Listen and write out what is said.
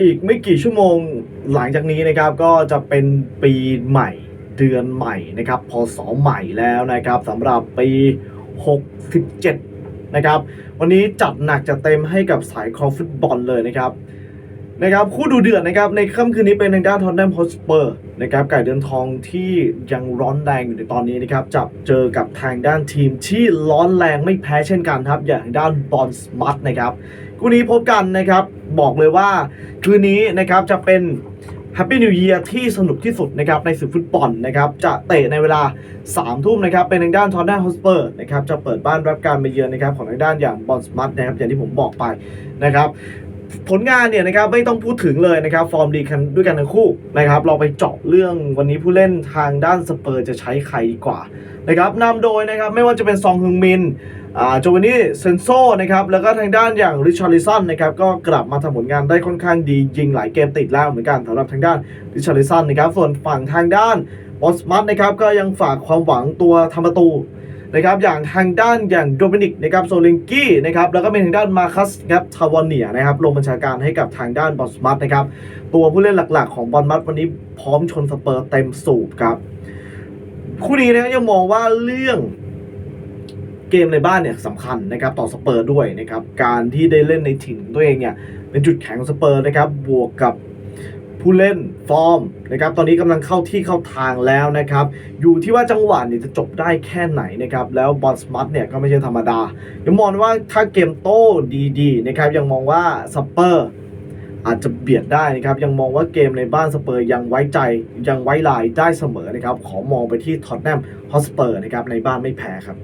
อีกไม่กี่ชั่วโมงหลังจากนี้นะครับก็จะเป็นปีใหม่เดือนใหม่นะครับพศใหม่แล้วนะครับสำหรับปี 67 นะครับ วันนี้จัดหนักจัดเต็มให้กับสายคอฟุตบอลเลยนะครับนะครับคู่ดูเดือดนะครับในค่ำคืนนี้เป็นทางด้านทอนแนมฮอสเปอร์นะครับไก่เดือนทองที่ยังร้อนแรงอยู่ในตอนนี้นะครับจับเจอกับทางด้านทีมที่ร้อนแรงไม่แพ้เช่นกันครับอย่างทางด้านบอลสมัตนะครับคู่นี้พบกันนะครับ บอกเลยว่า คืนนี้นะครับจะเป็น Happy New Year ที่สนุกที่สุดนะครับในสื่อฟุตบอลนะครับจะเตะในเวลา 3 ทุ่มนะครับเป็นทางด้านทอนด้าฮอสเปอร์นะครับจะเปิดบ้านรับการมาเยือนนะครับของทางด้านอย่างบอลสมัตนะครับอย่างที่ผมบอกไปนะครับ ผลงานเนี่ยนะครับไม่ต้องพูดถึงเลยนะครับฟอร์มดีกันด้วยกันทั้งคู่นะครับเราไปเจาะเรื่องวันนี้ผู้เล่นทางด้านสเปอร์จะใช้ใครดีกว่านะครับนำโดยนะครับไม่ว่าจะเป็นซองฮึงมินอ่าโจวานนี่เซนโซนะครับแล้วก็ทางด้านอย่างริชาร์ลิสันนะครับก็กลับมาทำผลงานได้ค่อนข้างดียิงหลายเกมติดแล้วเหมือนกันสำหรับทางด้านริชาร์ลิสันนะครับส่วนฝั่งทางด้านบอสมัตนะครับก็ยังฝากความหวังตัวทำประตู นะครับอย่างทางด้านอย่างโดมินิกนะครับโซลิงกี้นะครับแล้วก็เป็นทางด้านมาคัสครับทาวเนียนะครับลงบัญชาการให้กับทางด้านบอสมัตนะครับตัวผู้เล่นหลักๆ ของบอลมัตวันนี้พร้อมชนสเปอร์เต็มสูบครับคู่นี้นะยังมองว่าเรื่องเกมในบ้านเนี่ยสำคัญนะครับต่อสเปอร์ด้วยนะครับการที่ได้เล่นในถิ่นตัวเองเนี่ยเป็นจุดแข็งของสเปอร์นะครับบวกกับ ผู้เล่นฟอร์มนะครับตอนนี้กำลังเข้าที่เข้าทางแล้วนะครับอยู่ที่ว่าจังหวะเนี่ยจะจบได้แค่ไหนนะครับแล้วบอลสมัตเนี่ยก็ไม่ใช่ธรรมดายังมองว่าถ้าเกมโต้ดีๆนะครับยังมองว่าสเปอร์อาจจะเบียดได้นะครับยังมองว่าเกมในบ้านสเปอร์ยังไว้ใจยังไว้ลายได้เสมอนะครับขอมองไปที่ท็อตแนมฮอสเปอร์นะครับในบ้านไม่แพ้ครับ